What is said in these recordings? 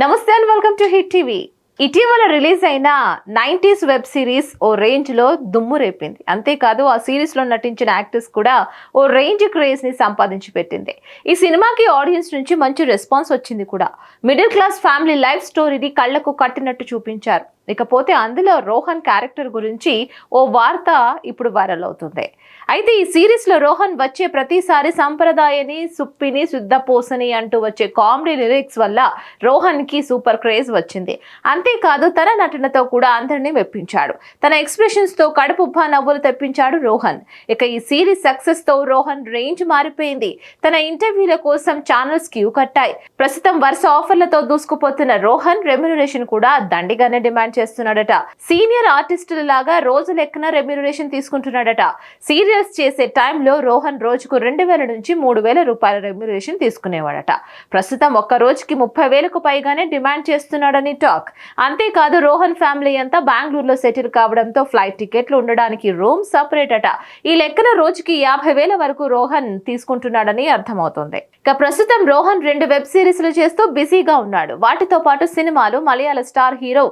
నమస్తే and welcome to Hit TV. ఇటీవల release అయిన నైంటీస్ వెబ్ సిరీస్ ఓ రేంజ్లో దుమ్ము రేపింది. అంతేకాదు ఆ సిరీస్లో నటించిన యాక్టర్స్ కూడా ఓ రేంజ్ క్రేజ్ని సంపాదించి పెట్టింది. ఈ సినిమాకి ఆడియన్స్ నుంచి మంచి రెస్పాన్స్ వచ్చింది కూడా. మిడిల్ క్లాస్ ఫ్యామిలీ లైఫ్ స్టోరీని కళ్ళకు కట్టినట్టు చూపించారు. ఇకపోతే అందులో రోహన్ క్యారెక్టర్ గురించి ఓ వార్త ఇప్పుడు వైరల్ అవుతుంది. అయితే ఈ సిరీస్లో రోహన్ వచ్చే ప్రతిసారి సంప్రదాయని సుప్పిని శుద్ధపోసని అంటూ వచ్చే కామెడీ లిరిక్స్ వల్ల రోహన్కి సూపర్ క్రేజ్ వచ్చింది. అంతేకాదు తన నటనతో కూడా అందరినీ మెప్పించాడు. తన ఎక్స్ప్రెషన్స్తో కడుపుబ్బా నవ్వులు తెప్పించాడు రోహన్. ఇక ఈ సిరీస్ సక్సెస్తో రోహన్ రేంజ్ మారిపోయింది. తన ఇంటర్వ్యూల కోసం ఛానల్స్ క్యూ కట్టాయి. ప్రస్తుతం వరుస ఆఫర్లతో దూసుకుపోతున్న రోహన్ రెమ్యునరేషన్ కూడా దండిగానే డిమాండ్ చేస్తున్నాడట. సీనియర్ ఆర్టిస్టుల లాగా రోజు లెక్కన రెమ్యునరేషన్ తీసుకుంటున్నాడట. సీరియల్స్ చేసే టైంలో రోహన్ రోజుకు రెండు వేల నుంచి మూడు వేల రూపాయల రెమ్యునరేషన్ తీసుకునేవాడట. ప్రస్తుతం ఒక్క రోజుకి ముప్పై వేలకు పైగానే డిమాండ్ చేస్తున్నాడని టాక్. అంతేకాదు రోహన్ ఫ్యామిలీ అంతా బెంగళూరులో సెటిల్ కావడంతో ఫ్లైట్ టికెట్లు ఉండడానికి రూమ్ సపరేట్ అట. ఈ లెక్కన రోజుకి యాభై వేల వరకు రోహన్ తీసుకుంటున్నాడని అర్థమవుతోంది. ఇక ప్రస్తుతం రోహన్ రెండు వెబ్ సిరీస్లు చేస్తూ బిజీగా ఉన్నాడు. వాటితో పాటు సినిమాలు మలయాళ స్టార్ హీరో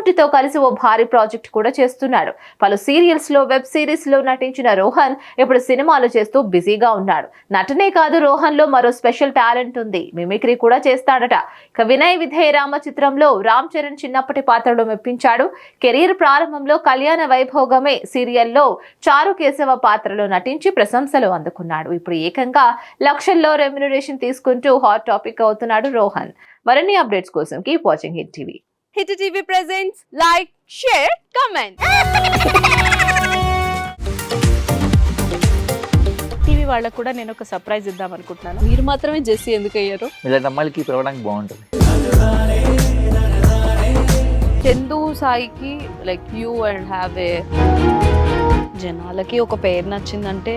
మమ్ముటితో కలిసి ఓ భారీ ప్రాజెక్ట్ కూడా చేస్తున్నాడు పలు సీరియల్స్లో వెబ్ సిరీస్లో నటించిన రోహన్ ఇప్పుడు సినిమాలు చేస్తూ బిజీగా ఉన్నాడు. నటనే కాదు రోహన్లో మరో స్పెషల్ టాలెంట్ ఉంది. మిమిక్రీ కూడా చేస్తాడట. ఇక వినయ్ విధేయ రామ చిత్రంలో రామ్ చరణ్ చిన్నప్పటి పాత్రలో మెప్పించాడు. కెరీర్ ప్రారంభంలో కళ్యాణ వైభోగమే సీరియల్లో చారు కేశవ పాత్రలో నటించి ప్రశంసలు అందుకున్నాడు. ఇప్పుడు ఏకంగా లక్షల్లో రెమ్యునరేషన్ తీసుకుంటూ హాట్ టాపిక్ అవుతున్నాడు రోహన్. మరిన్ని అప్డేట్స్ కోసం keep watching Hit TV. Hit TV presents like share comment. TV వాళ్ళకు కూడా నేను ఒక సర్ప్రైజ్ ఇద్దాం అనుకుంటున్నాను. మీరు మాత్రమే జెస్సీ ఎందుకు అయ్యారు? ఇలాంటి అమ్మాయిలకి పిలవడానికి బాగుంటుంది. చందు సాయికి like you and have a జనాలకి ఒక పేరు నచ్చిందంటే